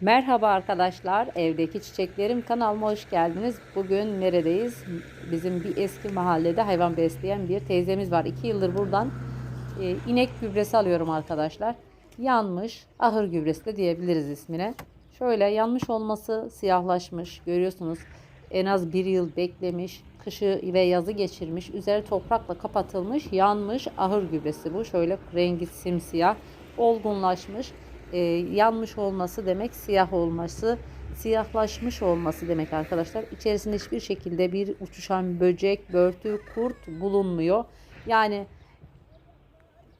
Merhaba arkadaşlar, evdeki çiçeklerim kanalıma hoş geldiniz. Bugün neredeyiz? Bizim bir eski mahallede hayvan besleyen bir teyzemiz var. İki yıldır buradan e, inek gübresi alıyorum arkadaşlar. Yanmış, ahır gübresi de diyebiliriz ismine. Şöyle yanmış olması siyahlaşmış, görüyorsunuz. En az bir yıl beklemiş, kışı ve yazı geçirmiş, üzeri toprakla kapatılmış, yanmış ahır gübresi bu. Şöyle rengi simsiyah, olgunlaşmış e, yanmış olması demek siyah olması, siyahlaşmış olması demek arkadaşlar. İçerisinde hiçbir şekilde bir uçuşan böcek, börtü, kurt bulunmuyor. Yani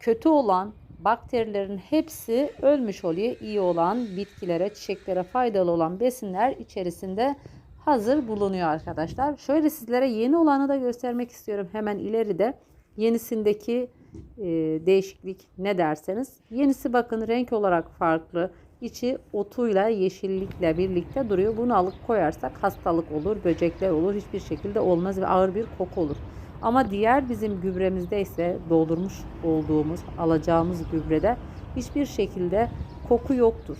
kötü olan bakterilerin hepsi ölmüş oluyor. İyi olan bitkilere, çiçeklere faydalı olan besinler içerisinde hazır bulunuyor arkadaşlar. Şöyle sizlere yeni olanı da göstermek istiyorum. Hemen ileride yenisindeki e, değişiklik ne derseniz. Yenisi bakın renk olarak farklı. İçi otuyla yeşillikle birlikte duruyor. Bunu alıp koyarsak hastalık olur, böcekler olur. Hiçbir şekilde olmaz ve ağır bir koku olur. Ama diğer bizim gübremizde ise doldurmuş olduğumuz, alacağımız gübrede hiçbir şekilde koku yoktur.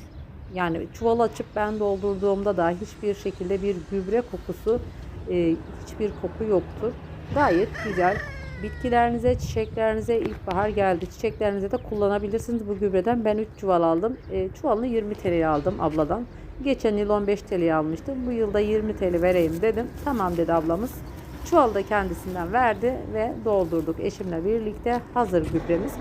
Yani çuval açıp ben doldurduğumda da hiçbir şekilde bir gübre kokusu, e, hiçbir koku yoktur. Gayet güzel. Bitkilerinize, çiçeklerinize ilkbahar geldi. Çiçeklerinize de kullanabilirsiniz bu gübreden. Ben 3 çuval aldım. E, çuvalını 20 TL'ye aldım abladan. Geçen yıl 15 TL'ye almıştım. Bu yılda 20 TL vereyim dedim. Tamam dedi ablamız. Çuvalı da kendisinden verdi ve doldurduk eşimle birlikte. Hazır gübremiz.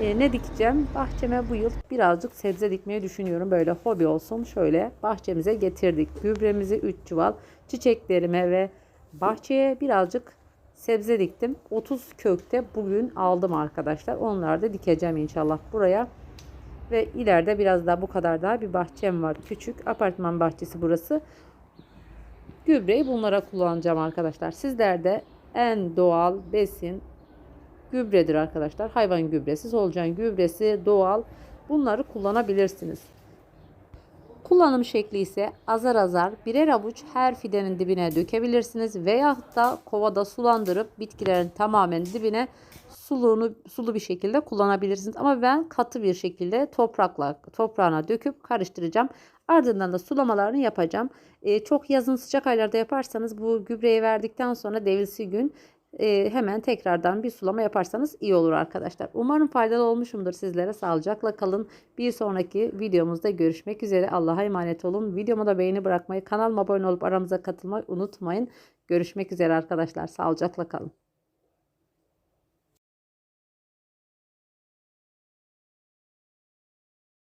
E, ne dikeceğim? Bahçeme bu yıl birazcık sebze dikmeyi düşünüyorum. Böyle hobi olsun. Şöyle bahçemize getirdik. Gübremizi 3 çuval. Çiçeklerime ve bahçeye birazcık sebze diktim. 30 kökte bugün aldım arkadaşlar. Onları da dikeceğim inşallah buraya. Ve ileride biraz daha bu kadar daha bir bahçem var. Küçük apartman bahçesi burası. Gübreyi bunlara kullanacağım arkadaşlar. Sizler de en doğal besin gübredir arkadaşlar. Hayvan gübresi, solucan gübresi, doğal bunları kullanabilirsiniz. Kullanım şekli ise azar azar birer avuç her fidenin dibine dökebilirsiniz veya da kovada sulandırıp bitkilerin tamamen dibine suluğunu sulu bir şekilde kullanabilirsiniz. Ama ben katı bir şekilde toprakla toprağına döküp karıştıracağım. Ardından da sulamalarını yapacağım. Ee, çok yazın sıcak aylarda yaparsanız bu gübreyi verdikten sonra devilsi gün e, hemen tekrardan bir sulama yaparsanız iyi olur arkadaşlar. Umarım faydalı olmuşumdur sizlere. Sağlıcakla kalın. Bir sonraki videomuzda görüşmek üzere. Allah'a emanet olun. Videoma da beğeni bırakmayı, kanalıma abone olup aramıza katılmayı unutmayın. Görüşmek üzere arkadaşlar. Sağlıcakla kalın.